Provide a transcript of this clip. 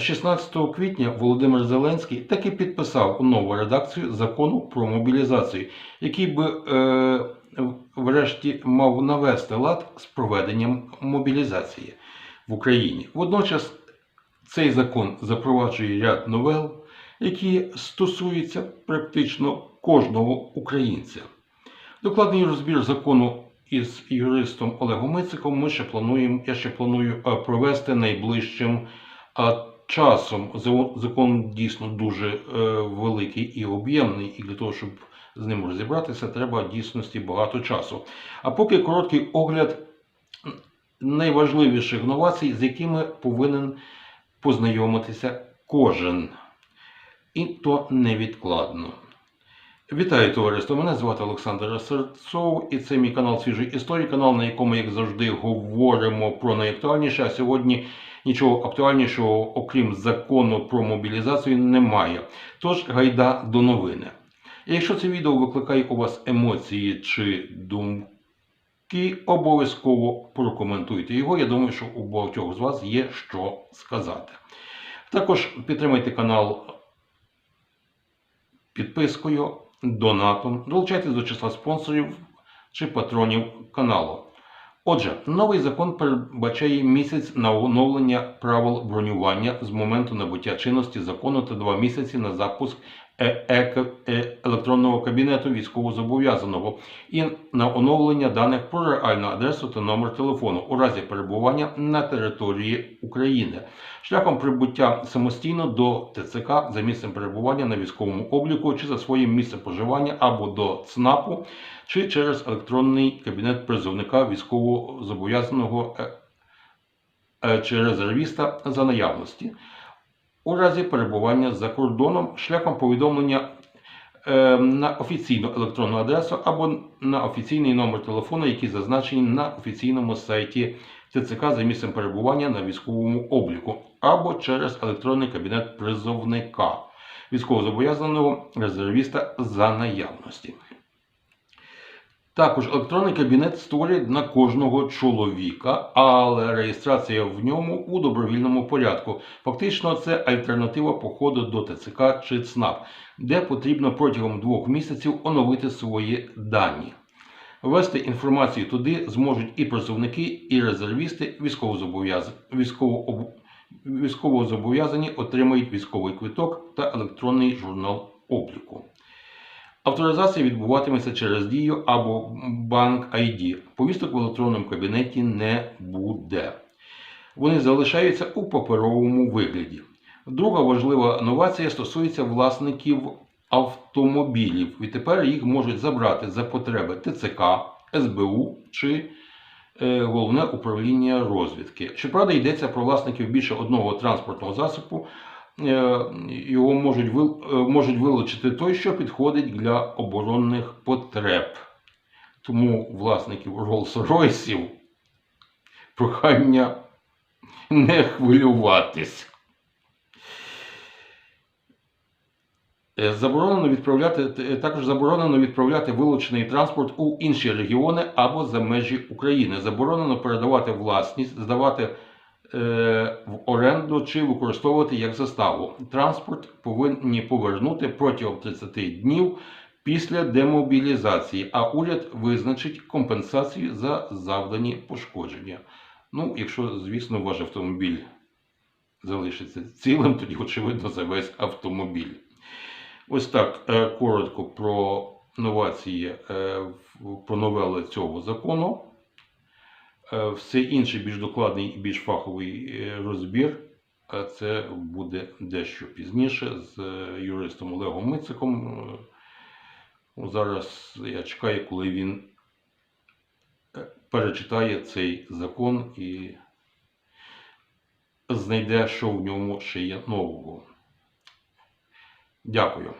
16 квітня Володимир Зеленський таки підписав нову редакцію закону про мобілізацію, який би е, врешті мав навести лад з проведенням мобілізації в Україні. Водночас цей закон запроваджує ряд новел, які стосуються практично кожного українця. Докладний розбір закону із юристом Олегом Мициком ми ще плануємо, я ще планую е, провести найближчим часом. Закон дійсно дуже е, великий і об'ємний, і для того, щоб з ним розібратися, треба дійсності багато часу. А поки короткий огляд найважливіших новацій, з якими повинен познайомитися кожен. І то невідкладно. Вітаю товариство! Мене звати Олександр Серцов, і це мій канал Свіжий історії, канал, на якому, як завжди, говоримо про найактуальніше. А сьогодні нічого актуальнішого, окрім закону про мобілізацію, немає. Тож гайда до новини. І якщо це відео викликає у вас емоції чи думки, обов'язково прокоментуйте його. Я думаю, що у багатьох з вас є що сказати. Також підтримайте канал підпискою, донатом, долучайтесь до числа спонсорів чи патронів каналу. Отже, новий закон передбачає місяць на оновлення правил бронювання з моменту набуття чинності закону та два місяці на запуск електронного кабінету військовозобов'язаного і на оновлення даних про реальну адресу та номер телефону у разі перебування на території України шляхом прибуття самостійно до ТЦК за місцем перебування на військовому обліку чи за своїм місцем проживання або до ЦНАПу, чи через електронний кабінет призовника військовозобов'язаного е, е, чи резервіста за наявності. У разі перебування за кордоном шляхом повідомлення е, на офіційну електронну адресу або на офіційний номер телефону, які зазначені на офіційному сайті ТЦК за місцем перебування на військовому обліку, або через електронний кабінет призовника військовозобов'язаного резервіста за наявності. Також електронний кабінет створює на кожного чоловіка, але реєстрація в ньому у добровільному порядку. Фактично, це альтернатива походу до ТЦК чи ЦНАП, де потрібно протягом двох місяців оновити свої дані. Ввести інформацію туди зможуть і призовники, і резервісти військовозобов'яз- військово- військовозобов'язані отримають військовий квиток та електронний журнал обліку. Авторизація відбуватиметься через дію або банк ID. Повісток в електронному кабінеті не буде. Вони залишаються у паперовому вигляді. Друга важлива новація стосується власників автомобілів. Відтепер їх можуть забрати за потреби ТЦК, СБУ чи е, головне управління розвідки. Щоправда, йдеться про власників більше одного транспортного засобу. Е, Його можуть, е, можуть вилучити той, що підходить для оборонних потреб. Тому власників Rolls-Royceів прохання не хвилюватись. Е, Заборонено відправляти також заборонено відправляти вилучений транспорт у інші регіони або за межі України. Заборонено передавати власність, здавати в оренду чи використовувати як заставу. Транспорт повинні повернути протягом 30 днів після демобілізації, а уряд визначить компенсацію за завдані пошкодження. Ну, якщо, звісно, ваш автомобіль залишиться цілим, тоді, очевидно, за весь автомобіль. Ось так е, коротко про новації, е, про новели цього закону. Е, Все інше більш докладний і більш фаховий е, розбір. е, Це буде дещо пізніше з юристом Олегом Мициком. Ну, Зараз я чекаю, коли він перечитає цей закон і знайде, що в ньому ще є нового. Дякую.